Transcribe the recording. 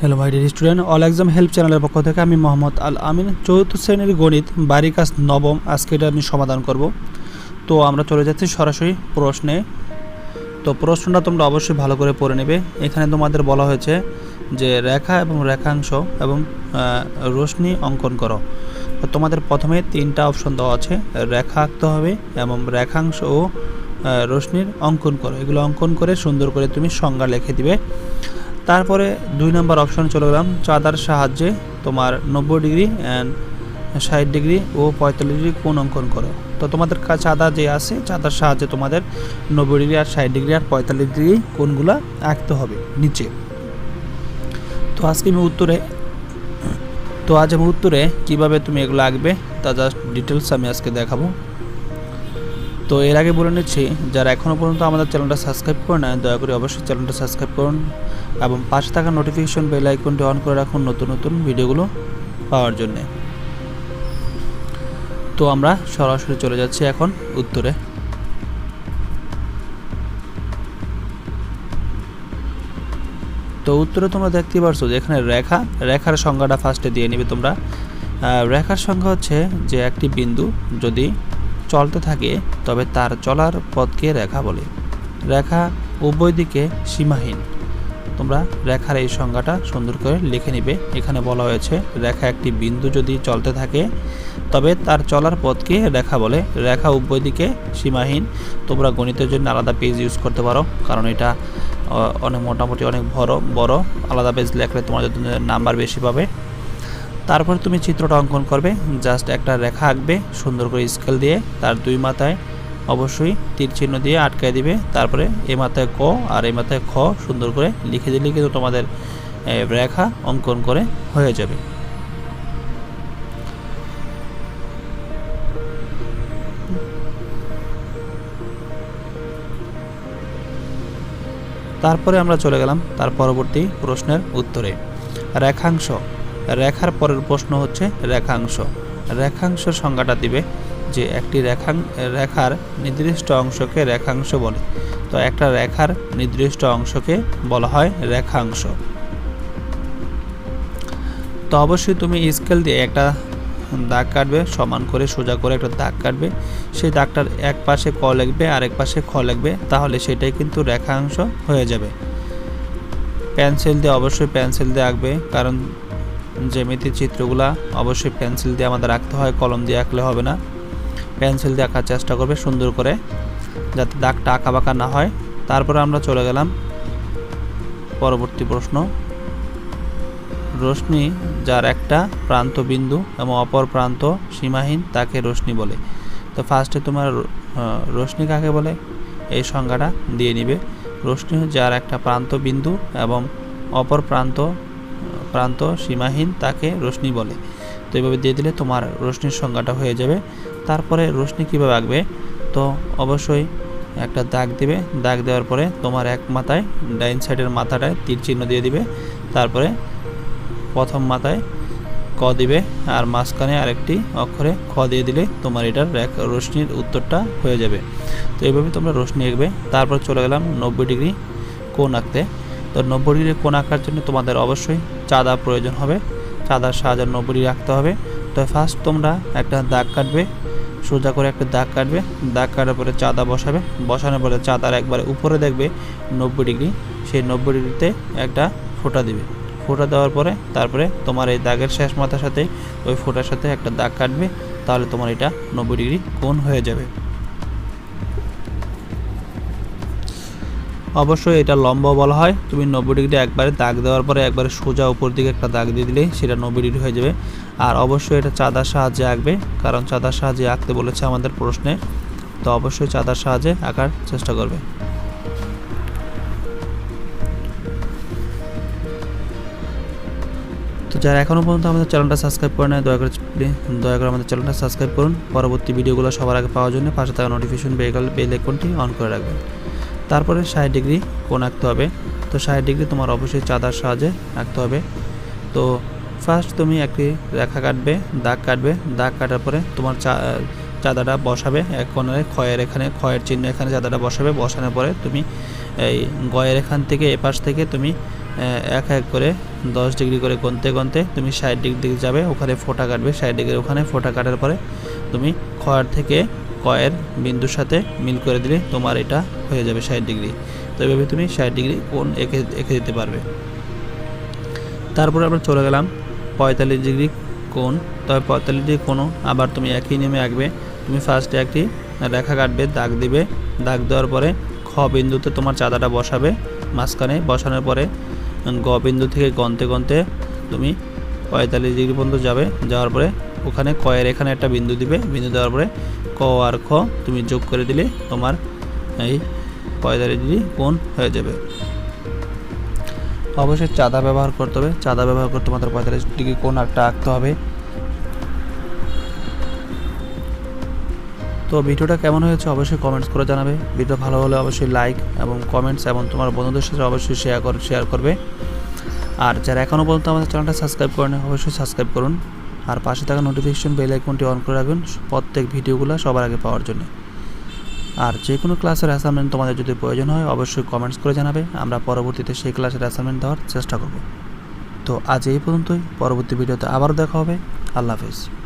Hello my dear student all exam help চ্যানেলের পক্ষ থেকে আমি মোহাম্মদ আল আমিন চতুর্থ শ্রেণির গণিত বাড়ি কাজ নবম। আজকে এটা আমি সমাধান করব। তো আমরা চলে যাচ্ছি সরাসরি প্রশ্নে। তো প্রশ্নটা তোমরা অবশ্যই ভালো করে পড়ে নেবে। এখানে তোমাদের বলা হয়েছে যে রেখা এবং রেখাংশ এবং রশ্মি অঙ্কন করো। তোমাদের প্রথমে তিনটা অপশন দেওয়া আছে। রেখা আঁকতে হবে এবং রেখাংশ ও আহ, রশ্মির অঙ্কন করো। এগুলো অঙ্কন করে সুন্দর করে তুমি সংজ্ঞা লিখে দিবে। তারপরে দুই নম্বর অপশন চলে গেলাম, চাঁদার সাহায্যে তোমার নব্বই ডিগ্রি অ্যান্ড ষাট ডিগ্রি ও পঁয়তাল্লিশ ডিগ্রি কোন অঙ্কন করো। তো তোমাদের চাঁদা যে আছে, চাঁদার সাহায্যে তোমাদের নব্বই ডিগ্রি আর ষাট ডিগ্রি আর পঁয়তাল্লিশ ডিগ্রি কোনগুলো আঁকতে হবে নিচে। তো আজকে আমি উত্তরে, তো আজ আমি উত্তরে কীভাবে তুমি এগুলো আঁকবে তা জাস্ট ডিটেলস আমি আজকে দেখাবো। তো এর আগে বলে নিচ্ছি, যারা এখনও পর্যন্ত আমাদের চ্যানেলটা সাবস্ক্রাইব করে না দয়া করে অবশ্যই চ্যানেলটা সাবস্ক্রাইব করুন এবং পাশে থাকা নোটিফিকেশন বেল আইকনটি অন করে রাখুন নতুন নতুন ভিডিওগুলো পাওয়ার জন্যে। তো আমরা সরাসরি চলে যাচ্ছি এখন উত্তরে। তো উত্তরে তোমরা দেখতে পারছ যে এখানে রেখা, রেখার সংজ্ঞাটা ফার্স্টে দিয়ে নিবে তোমরা। রেখার সংখ্যা হচ্ছে যে একটি বিন্দু যদি চলতে থাকে, তবে তার চলার পথকে রেখা বলে। রেখা উভয় দিকে সীমাহীন। তোমরা রেখার এই সংজ্ঞাটা সুন্দর করে লিখে নিবে। এখানে বলা হয়েছে, রেখা একটি বিন্দু যদি চলতে থাকে, তবে তার চলার পথকে রেখা বলে। রেখা উভয় দিকে সীমাহীন। তোমরা গণিতের জন্য আলাদা পেজ ইউজ করতে পারো, কারণ এটা অনেক মোটামুটি অনেক বড় বড়। আলাদা পেজ লেখলে তোমাদের নাম্বার বেশি পাবে। তারপর তুমি চিত্রটা অঙ্কন করবে জাস্ট একটা রেখা আঁকবে, সুন্দর করে স্কেল দিয়ে তার দুই মাথায় অবশ্যই তীর চিহ্ন দিয়ে আটকায় দিবে, তারপরে এ মাথায় ক আর এ মাথায় খ সুন্দর করে লিখে দিলে কিন্তু তোমাদের রেখা অঙ্কন করে হয়ে যাবে। তারপরে আমরা চলে গেলাম তার পরবর্তী প্রশ্নের উত্তরে। রেখাংশ। রেখার পরের প্রশ্ন হচ্ছে রেখাংশ। রেখাংশ সংজ্ঞাটা দিবে যে একটি রেখাং রেখার নির্দিষ্ট অংশকে রেখাংশ বলে। তো একটা রেখার নির্দিষ্ট অংশকে বলা হয় রেখাংশ। তো অবশ্যই তুমি স্কেল দিয়ে একটা দাগ কাটবে, সমান করে সোজা করে একটা দাগ কাটবে। সেই দাগটার এক পাশে ক লিখবে আর এক পাশে খ লিখবে, তাহলে সেটাই কিন্তু রেখাংশ হয়ে যাবে। পেন্সিল দিয়ে অবশ্যই পেন্সিল দিয়ে আঁকবে, কারণ জ্যামিতির চিত্রগুলা অবশ্যই পেন্সিল দিয়ে আমাদের আঁকতে হয়, কলম দিয়ে আঁকলে হবে না। পেন্সিল দিয়ে আঁকার চেষ্টা করবে সুন্দর করে, যাতে দাগটা আঁকা বাঁকা না হয়। তারপরে আমরা চলে গেলাম পরবর্তী প্রশ্ন। রশ্মি, যার একটা প্রান্ত বিন্দু এবং অপর প্রান্ত সীমাহীন, তাকে রশ্মি বলে। তো ফার্স্টে তোমার রশ্মি কাকে বলে? এই সংজ্ঞাটা দিয়ে নিবে। রশ্মি যার একটা প্রান্ত বিন্দু এবং অপর প্রান্ত প্রান্ত সীমাহীন তাকে রশ্মি বলে। তো এইভাবে দিয়ে দিলে তোমার রশ্মির সংজ্ঞাটা হয়ে যাবে। তারপরে রশ্মি কীভাবে আঁকবে? তো অবশ্যই একটা দাগ দিবে। দাগ দেওয়ার পরে তোমার এক মাথায়, ডাইন সাইডের মাথাটায় তীর চিহ্ন দিয়ে দিবে। তারপরে প্রথম মাথায় ক দিবে আর মাঝখানে আরেকটি অক্ষরে খ দিয়ে দিলে তোমার এটার এক রশ্মির উত্তরটা হয়ে যাবে। তো এইভাবে তোমরা রশ্মি আঁকবে। তারপর চলে গেলাম নব্বই ডিগ্রি কোণ আঁকতে। তো নব্বই ডিগ্রি কোণ আঁকার জন্য তোমাদের অবশ্যই চাঁদা প্রয়োজন হবে। চাঁদার সাহায্যে নব্বই আঁকতে হবে। তো ফার্স্ট তোমরা একটা দাগ কাটবে, সোজা করে একটা দাগ কাটবে, দাগ কাটার পরে চাঁদা বসাবে। বসানোর পরে চাঁদার একবারে উপরে দেখবে নব্বই ডিগ্রি, সেই নব্বই ডিগ্রিতে একটা ফোঁটা দিবে। ফোঁটা দেওয়ার পরে তারপরে তোমার এই দাগের শেষ মাথার সাথে, ওই ফোঁটার সাথে একটা দাগ কাটবে, তাহলে তোমার এটা নব্বই ডিগ্রি কোণ হয়ে যাবে। অবশ্যই এটা লম্বা বলা হয়। তুমি নব্বই ডিগ্রি একবারে দাগ দেওয়ার পরে একবারে সোজা উপর দিকে একটা দাগ দিয়ে দিলেই সেটা নব্বই ডিগ্রি হয়ে যাবে। আর অবশ্যই এটা চাঁদার সাহায্যে আঁকবে, কারণ চাঁদার সাহায্যে আঁকতে বলেছে আমাদের প্রশ্নে। তো অবশ্যই চাঁদার সাহায্যে আঁকার চেষ্টা করবে। তো যারা এখনও পর্যন্ত আমাদের চ্যানেলটা সাবস্ক্রাইব করে নেয় দয়া করে দয়া করে আমাদের চ্যানেলটা সাবস্ক্রাইব করুন। পরবর্তী ভিডিওগুলো সবার আগে পাওয়ার জন্য পাশে থাকা নোটিফিকেশন বেল বেল আইকনটি অন করে রাখবেন। তারপরে ষাট ডিগ্রি কোণ আঁকতে হবে। তো ষাট ডিগ্রি তোমার অবশ্যই চাঁদার সাহায্যে আঁকতে হবে। তো ফার্স্ট তুমি একটি রেখা কাটবে, দাগ কাটবে। দাগ কাটার পরে তোমার চা চাঁদাটা বসাবে। এক কোণে ক্ষয়ের এখানে, ক্ষয়ের চিহ্ন এখানে চাঁদাটা বসাবে। বসানোর পরে তুমি এই গয়ের এখান থেকে এপাশ থেকে তুমি এক এক করে দশ ডিগ্রি করে গুনতে গুনতে তুমি ষাট ডিগ্রি দিকে যাবে, ওখানে ফোঁটা কাটবে। ষাট ডিগ্রি ওখানে ফোঁটা কাটার পরে তুমি খয়ের থেকে কয়ের বিন্দুর সাথে মিল করে দিলে তোমার এটা হয়ে যাবে ষাট ডিগ্রি। তো এভাবে তুমি ষাট ডিগ্রি কোন এঁকে এঁকে দিতে পারবে। তারপরে আমরা চলে গেলাম পঁয়তাল্লিশ ডিগ্রি কোন তবে পঁয়তাল্লিশ ডিগ্রি কোণও আবার তুমি একই নেমে আঁকবে। তুমি ফার্স্টে একটি রেখা কাটবে, দাগ দিবে। দাগ দেওয়ার পরে খ বিন্দুতে তোমার চাঁদাটা বসাবে। মাঝখানে বসানোর পরে গ বিন্দু থেকে গন্তে গন্তে তুমি পঁয়তাল্লিশ ডিগ্রি পর্যন্ত যাবে। যাওয়ার পরে ওখানে কয়ের এখানে একটা বিন্দু দিবে। বিন্দু দেওয়ার পরে ক আর খ তুমি যোগ করে দিলে তোমার এই পঁয়তাল্লিশ ডিগ্রি কোণ হয়ে যাবে। অবশ্যই চাঁদা ব্যবহার করতে হবে। চাঁদা ব্যবহার করতে তোমাদের পঁয়তাল্লিশ ডিগ্রি কোণ একটা আঁকতে হবে। তো ভিডিওটা কেমন হয়েছে অবশ্যই কমেন্টস করে জানাবে। ভিডিও ভালো হলে অবশ্যই লাইক এবং কমেন্টস এবং তোমার বন্ধুদের সাথে অবশ্যই শেয়ার শেয়ার করবে। আর যারা এখনও পর্যন্ত আমাদের চ্যানেলটা সাবস্ক্রাইব করেন, অবশ্যই সাবস্ক্রাইব করুন। আর পাশে থাকা নোটিফিকেশন বেল আইকনটি অন করে রাখবেন প্রত্যেক ভিডিওগুলো সবার আগে পাওয়ার জন্য। আর যে কোনো ক্লাসের অ্যাসাইনমেন্ট তোমাদের যদি প্রয়োজন হয়, অবশ্যই কমেন্টস করে জানাবে। আমরা পরবর্তীতে সেই ক্লাসের অ্যাসাইনমেন্ট দেওয়ার চেষ্টা করব। তো আজ এই পর্যন্তই। পরবর্তী ভিডিওতে আবারও দেখা হবে। আল্লাহ হাফেজ।